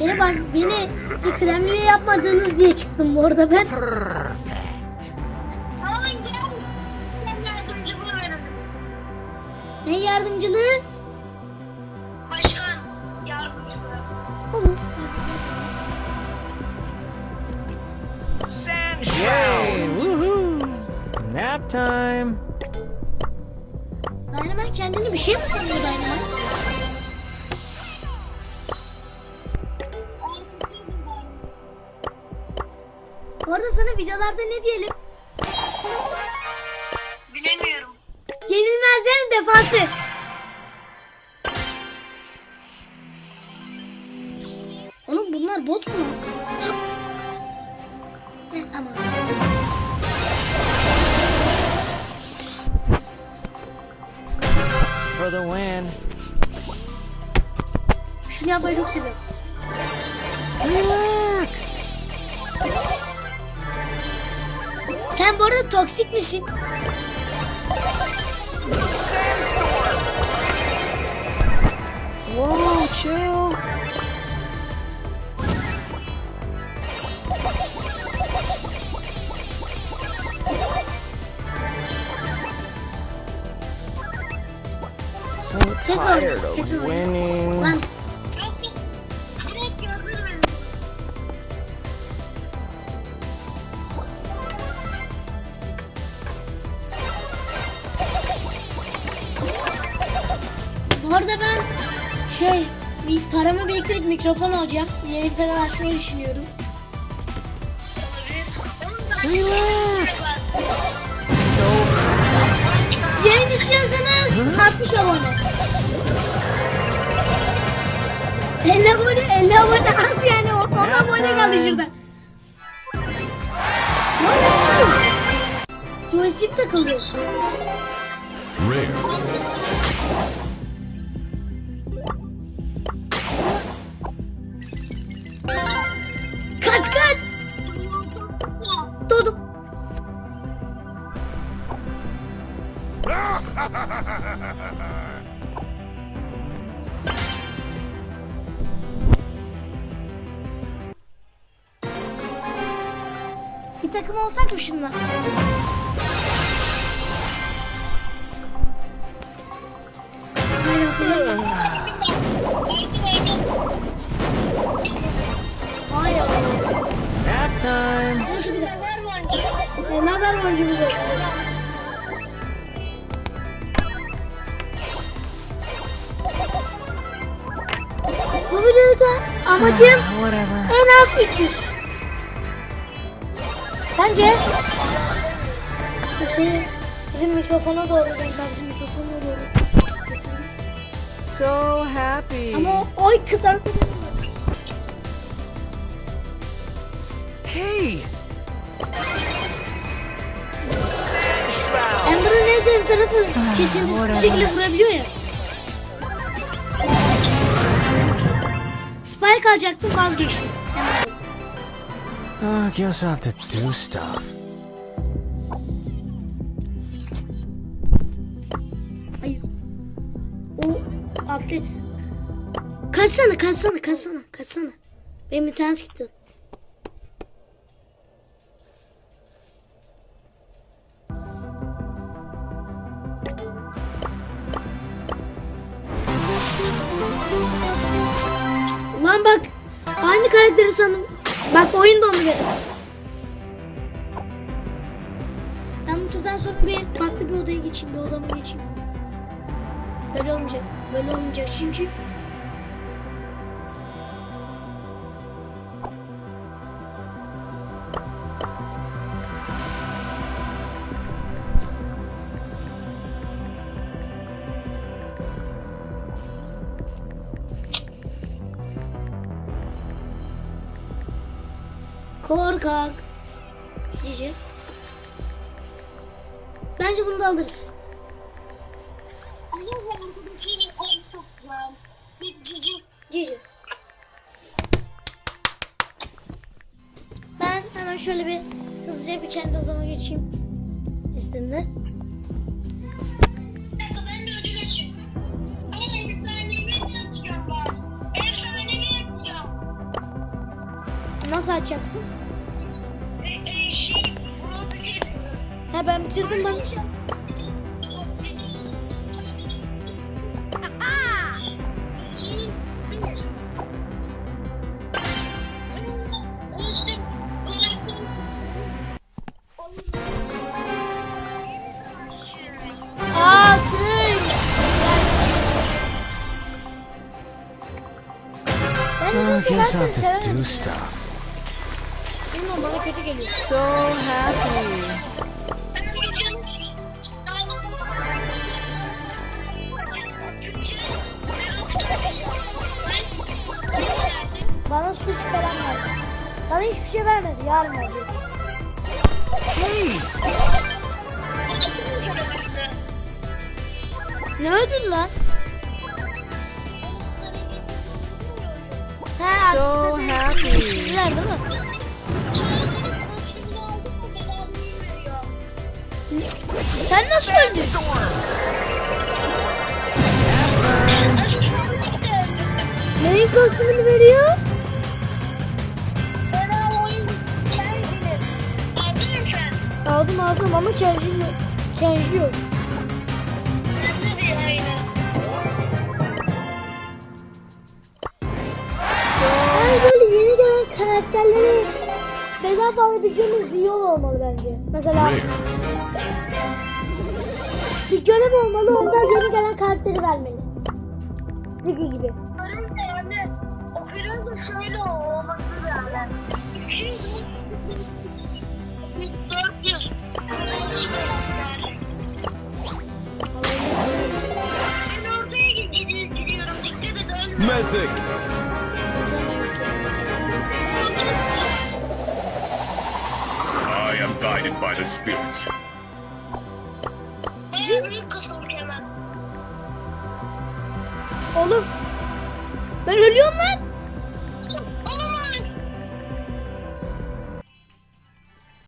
Beni bak beni bir kremliğe yapmadınız diye çıktım bu arada ben. Sana gel. Sen yardımcılığı verelim. Ne yardımcılığı? Başkan yardımcılığı. Olur. Woohoo! Nap time. Dynamite kendini bir şey mi sanıyor Dynamite? Bu arada sana videolarda ne diyelim? Bilemiyorum. Yenilmezlerin defansı. Oğlum bunlar bot mu ama. For the win. Şunu yapmayı çok seviyorum. Relax. Sen bu arada toksik misin? Whoa, chill. So Tekrar, tired of tekrar. winning. Lan arada ben şey bir paramı biriktirip mikrofon alacağım. Yeni bir tane açmayı düşünüyorum. Yayın istiyorsanız 60 abone. 50 abone, 50 abone az yani. 10 abone kaldı şurada. Ne yapıyorsun? Joystick takıldı. Rare. Takım olsak mı time. Nasıl bir? E, nazar boncuğumuz olsun. Bu videoda amacım en az 300. Sence? Şey bizim mikrofona doğru renkler bizim mikrofona doğru. So happy. Ama o oy kadar Hey. Amber'ın en sevdiğim tarafı kesintisiz bir şekilde vurabiliyor ya. Spike alacaktım vazgeçtim. Amber'dan. Oh, guess I have to do stuff. Hayır. O aklı... Kaçsana kaçsana kaçsana kaçsana. Benim bir tanesi gitti. Lan bak. Aynı karakteri sandım. Bak oyun dondu benim. Ben bu turdan sonra bir farklı bir odaya geçeyim. Bir odama geçeyim. Böyle olmayacak. Böyle olmayacak çünkü. Korkak. Cici. Bence bunu da alırız. Cici. Cici. Ben hemen şöyle bir hızlıca bir kendi odama geçeyim. İzninle. Nasıl açacaksın? He ben bitirdim ben. Tüy. Ben de to sevemedim. Kötü geliyor. So happy. Bana sushi falan verdi. Bana hiçbir şey vermedi. Yarın verecek. Ne ödül lan? Artık So happy. değiştirdiler değil mi? Sen nasıl öldün? Neyin kostümünü veriyor? Aldım aldım ama Kenji yok. Kenji yok. Yani böyle yeni gelen karakterleri bedava alabileceğimiz bir yol olmalı bence. Mesela bir görev olmalı onda yeni gelen karakteri vermeli. Ziggy gibi. O biraz da şöyle olması lazım. 400. Ben ortaya gidiyorum. Dikkat et ölme. Mythic. I am guided by the spirits. Hemen. Oğlum ben ölüyorum lan.